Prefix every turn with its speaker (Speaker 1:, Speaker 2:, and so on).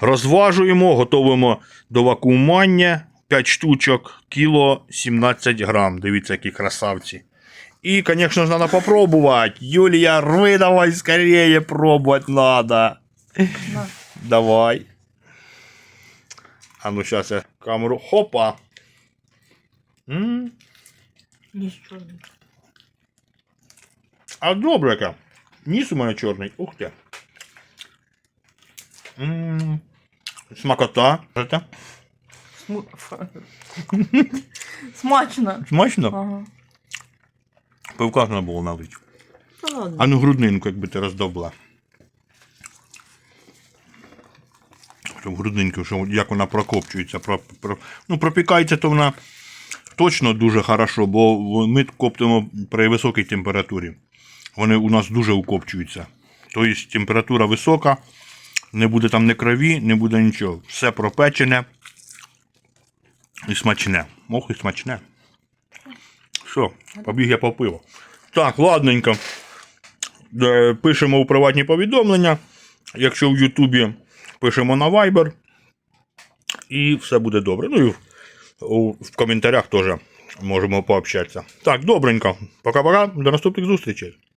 Speaker 1: Розважуємо, готуємо до вакуумання 5 штучок, кіло 17 грам. Дивіться, які красавці. І, звісно ж, треба попробувати. Юлія, рви давай скорее, пробувати надо. Давай. А ну зараз я камеру. Хопа. м
Speaker 2: чорний.
Speaker 1: А добре. Ніс у мене чорний. Ух ти. м Смакота.
Speaker 2: Сму... Смачно.
Speaker 1: Смачно?
Speaker 2: Ага.
Speaker 1: Пивка треба було налити.
Speaker 2: Ладно.
Speaker 1: А ну грудинку, якби ти роздобла. Щоб грудинку, що як вона прокопчується. Про, про, ну, пропікається, то вона точно дуже хорошо, бо ми коптимо при високій температурі. Вони у нас дуже укопчуються. Тобто температура висока, не буде там ні крові, не буде нічого. Все пропечене і смачне. Ох, і смачне. Все, побіг я по пиво. Так, ладненько. Е, Пишемо у приватні повідомлення. Якщо в Ютубі пишемо на Viber. І все буде добре. Ну і в коментарях теж можемо пообщатися. Так, добренько. Пока-пока. До наступних зустрічей.